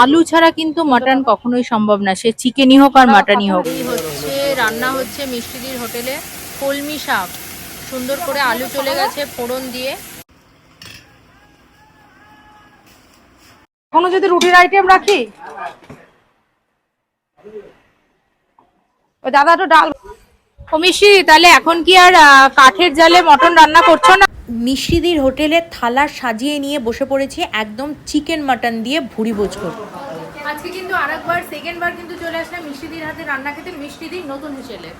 আলু ছাড়া কিন্তু মাটন কখনোই সম্ভব না। সে চিকেনই হোক আর মাটনই হোক। হচ্ছে রান্না হচ্ছে মিষ্টিদির হোটেলে কলমি শাক। সুন্দর করে আলু চলে গেছে ফোড়ন দিয়ে। কোনো যদি রুটির আইটেম রাখি? ওই দাদা তো ডাল ও মিষ্টি তাহলে এখন কি আর আহ, কাঠের জালে মটন রান্না করছ না? মিষ্টিদির হোটেলে থালা সাজিয়ে নিয়ে বসে পড়েছি একদম চিকেন মাটন দিয়ে ভুড়ি ভোজ করতে আজকে কিন্তু আরেকবার সেকেন্ড বার কিন্তু চলে আসলাম মিষ্টিদির হাতে রান্না খেতে মিষ্টিদির নতুন হিসেলে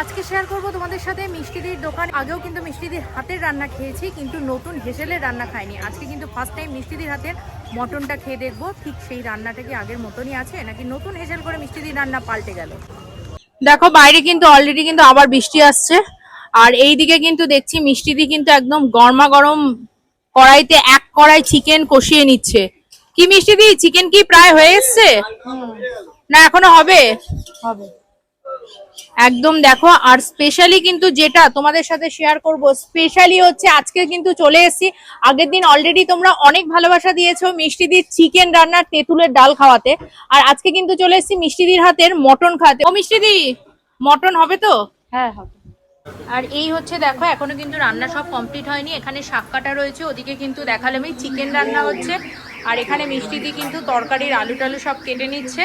আজকে শেয়ার করব তোমাদের সাথে মিষ্টিদির দোকান। আগেও কিন্তু মিষ্টিদির হাতের রান্না খেয়েছি কিন্তু নতুন হেসেলের রান্না খাইনি। আজকে কিন্তু ফার্স্ট টাইম মিষ্টিদির হাতের মটনটা খেয়ে দেখব ঠিক সেই রান্নাটা কি আগের মতনই আছে নাকি নতুন হেসেল করে মিষ্টিদির রান্না পাল্টে গেল। দেখো বাইরে কিন্তু অলরেডি কিন্তু আবার বৃষ্টি আসছে। আর এইদিকে কিন্তু দেখছি মিষ্টিদি কিন্তু একদম গরমা গরম কড়াইতে এক কড়াই চিকেন কষিয়ে নিচ্ছে। কি মিষ্টিদি চিকেন কি প্রায় হয়ে এসছে? না এখনও হবে? হবে। একদম দেখো আর স্পেশালি কিন্তু যেটা তোমাদের সাথে শেয়ার করব স্পেশালি হচ্ছে আজকে কিন্তু চলে এসেছি। আগের দিন অলরেডি তোমরা অনেক ভালোবাসা দিয়েছ মিষ্টিদির চিকেন রান্নার তেঁতুলের ডাল খাওয়াতে। আর আজকে কিন্তু চলে এসেছি মিষ্টিদির হাতের মটন খাওয়াতে। ও মিষ্টি মিষ্টিদি মটন হবে তো? হ্যাঁ হবে। আর এই হচ্ছে দেখো, এখনও কিন্তু রান্না সব কমপ্লিট হয়নি। এখানে শাক কাটা রয়েছে, ওদিকে কিন্তু দেখালাম, এই চিকেন রান্না হচ্ছে। আর এখানে মিষ্টি দিয়ে কিন্তু তরকারির আলু টালু সব কেটে নিচ্ছে।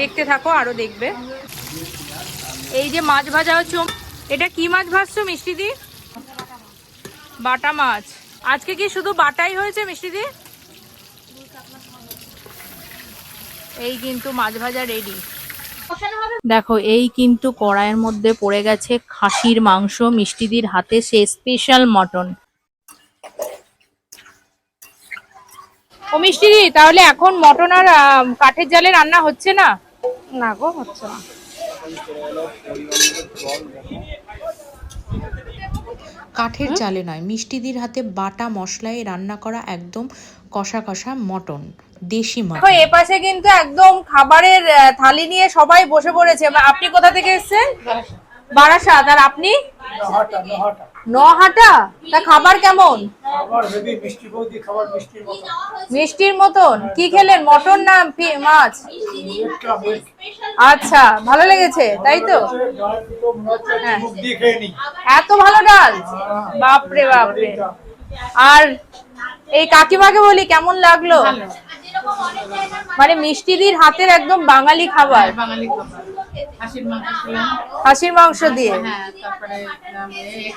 দেখতে থাকো, আরও দেখবে। এই যে মাছ ভাজা হচ্ছে, এটা কি মাছ ভাজছো মিষ্টি দি বাটা মাছ। আজকে কি শুধু বাটাই হয়েছে মিষ্টি দি এই কিন্তু মাছ ভাজা রেডি দেখো, এই কিন্তু কড়াইয়ের মধ্যে পড়ে গেছে খাসির মাংস, মিষ্টিদির হাতে সে স্পেশাল মটন ও মিষ্টিদি, তাহলে এখন মটন আর কাঠের জালে রান্না হচ্ছে না? না গো, হচ্ছে না। কাঠের চালে নয় মিষ্টিদির হাতে বাটা মশলায় রান্না করা একদম কষা কষা মটন দেশি মটন। এ পাশে কিন্তু একদম খাবারের থালি নিয়ে সবাই বসে পড়েছে। আপনি কোথা থেকে এসেছেন? বারাসাত। আর আপনি? নহাটা তা খাবার কেমন? আমার হেভি মিষ্টি বৌদি খাবার মিষ্টির মতন। কি খেলেন? মটন না ফি- মাছ? আচ্ছা ভালো লেগেছে তাই তো? নি এত ভালো ডাল? বাপরে বাপরে। আর এই কাকিমাকে বলি কেমন লাগল? মানে মিষ্টিদির হাতের একদম বাঙালি খাবার। বাঙালি খাবার। হাসির মাংস দিয়ে? হ্যাঁ তারপরে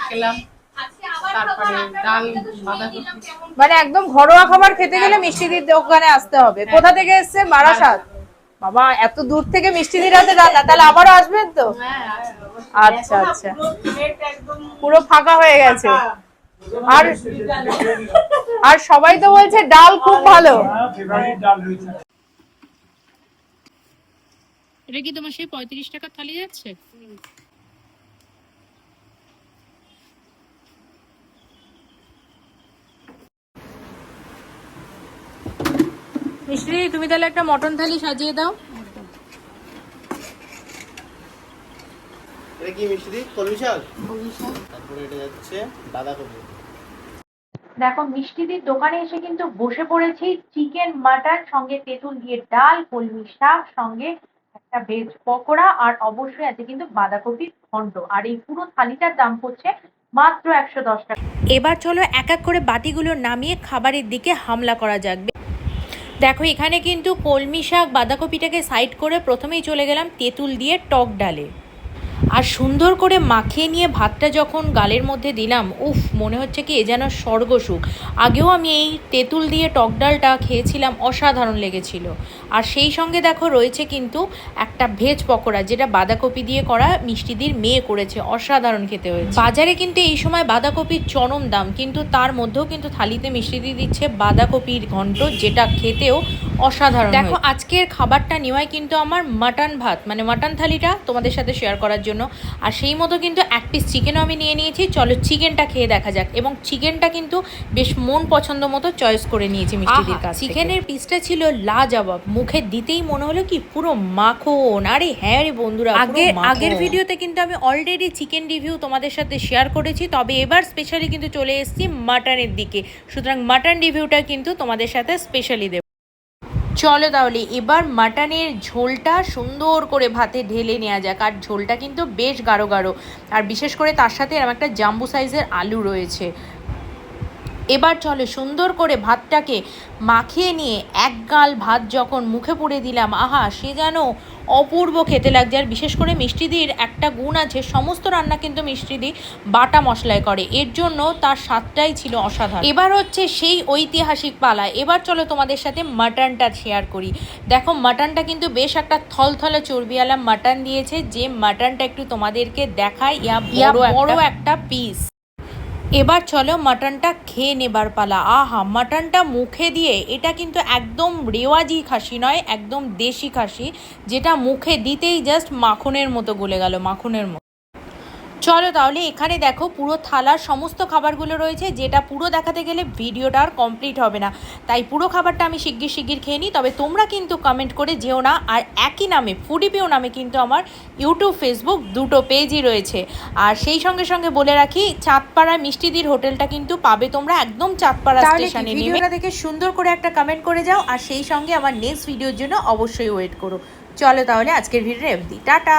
খেলাম। মানে একদম ঘরোয়া খাবার খেতে গেলে মিষ্টিদির দোকানে আসতে হবে। কোথা থেকে এসছে? বারাসাত? বাবা এত দূর থেকে মিষ্টিদির দিরাতে রান্না তাহলে আবারও আসবেন তো? আচ্ছা আচ্ছা। পুরো ফাঁকা হয়ে গেছে। আর আর সবাই তো বলছে ডাল খুব ভালো। এটা কি তোমার সেই পঁয়ত্রিশ টাকার থালি যাচ্ছে মিষ্টি তুমি তাহলে একটা মটন থালি সাজিয়ে দাও। এটা কি মিষ্টি কলমি শাক? তারপরে এটা যাচ্ছে বাঁধাকপি। দেখো মিষ্টিদির দোকানে এসে কিন্তু বসে পড়েছি চিকেন মাটন সঙ্গে তেঁতুল দিয়ে ডাল কলমি শাক সঙ্গে একটা ভেজ পকোড়া আর অবশ্যই আছে কিন্তু বাঁধাকপির ঘন্ট আর এই পুরো থালিটার দাম পড়ছে মাত্র একশো দশ টাকা। এবার চলো এক এক করে বাটিগুলো নামিয়ে খাবারের দিকে হামলা করা যাক। দেখো, এখানে কিন্তু কলমি শাক, বাঁধাকপিটাকে সাইড করে প্রথমেই চলে গেলাম তেঁতুল দিয়ে টক ডালে। আর সুন্দর করে মাখিয়ে নিয়ে ভাতটা যখন গালের মধ্যে দিলাম উফ মনে হচ্ছে কি এ যেন স্বর্গসুখ। আগেও আমি এই তেঁতুল দিয়ে টক ডালটা খেয়েছিলাম অসাধারণ লেগেছিল। আর সেই সঙ্গে দেখো রয়েছে কিন্তু একটা ভেজ পকোড়া যেটা বাঁধাকপি দিয়ে করা মিষ্টিদির মেয়ে করেছে অসাধারণ খেতে হয়েছে। বাজারে কিন্তু এই সময় বাঁধাকপির চরম দাম কিন্তু তার মধ্যেও কিন্তু থালিতে মিষ্টি দিয়ে দিচ্ছে বাঁধাকপির ঘন্ট যেটা খেতেও অসাধারণ দেখো আজকের খাবারটা নেওয়ায় কিন্তু আমার মাটন ভাত মানে মাটন থালিটা তোমাদের সাথে শেয়ার করার জন্য। আর সেই মতো কিন্তু এক পিস চিকেনও আমি নিয়ে নিয়েছি। চলো চিকেনটা খেয়ে দেখা যাক। এবং চিকেনটা কিন্তু বেশ মন পছন্দ মতো চয়েস করে নিয়েছি মিষ্টিদির কাছে চিকেনের পিসটা ছিল লাজবাব। মুখে দিতেই মনে হলো কি পুরো মাখন। আরে হ্যাঁ রে বন্ধুরা আগের আগের ভিডিওতে কিন্তু আমি অলরেডি চিকেন রিভিউ তোমাদের সাথে শেয়ার করেছি। তবে এবার স্পেশালি কিন্তু চলে এসেছি মাটনের দিকে। সুতরাং মাটন রিভিউটা কিন্তু তোমাদের সাথে স্পেশালি দেব। চলো তাহলে, এবার মাটনের ঝোলটা সুন্দর করে ভাতে ঢেলে নেওয়া যাক। আর ঝোলটা কিন্তু বেশ গাঢ় গাঢ়। আর বিশেষ করে তার সাথে এরকম একটা জাম্বু সাইজের আলু রয়েছে। এবার চলে, সুন্দর করে ভাতটাকে মাখিয়ে নিয়ে এক গাল ভাত যখন মুখে পুড়ে দিলাম, আহা, সে যেন অপূর্ব খেতে লাগছে। আর বিশেষ করে মিষ্টিদির একটা গুণ আছে সমস্ত রান্না কিন্তু মিষ্টিদি বাটা মশলায় করে। এর জন্য তার স্বাদটাই ছিল অসাধারণ। এবার হচ্ছে সেই ঐতিহাসিক পালা। এবার চলো তোমাদের সাথে মাটনটা শেয়ার করি। দেখো মাটনটা কিন্তু বেশ একটা থলথলে চর্বিওয়ালা মাটন দিয়েছে। যে মাটনটা একটু তোমাদেরকে দেখায় ইয়া বড় একটা পিস এবার চলো মাটনটা খেয়ে নেবার পালা। আহা, মাটনটা মুখে দিয়ে, এটা কিন্তু একদম রেওয়াজি খাসি নয়, একদম দেশি খাসি, যেটা মুখে দিতেই জাস্ট মাখনের মতো গলে গেল, মাখনের মতো। চলো তাহলে এখানে দেখো পুরো থালার সমস্ত খাবারগুলো রয়েছে যেটা পুরো দেখাতে গেলে ভিডিওটা আর কমপ্লিট হবে না। তাই পুরো খাবারটা আমি শিগগির শিগগির খেয়ে নিই তবে তোমরা কিন্তু কমেন্ট করে যেও না আর একই নামে ফুডিপিও নামে কিন্তু আমার ইউটিউব ফেসবুক দুটো পেজই রয়েছে। আর সেই সঙ্গে সঙ্গে বলে রাখি চাঁদপাড়া মিষ্টিদির হোটেলটা কিন্তু পাবে তোমরা একদম চাঁদপাড়া স্টেশনে ভিডিওটা দেখে সুন্দর করে একটা কমেন্ট করে যাও আর সেই সঙ্গে আমার নেক্সট ভিডিওর জন্য অবশ্যই ওয়েট করো। চলো তাহলে আজকের ভিডিও অবধি। টাটা!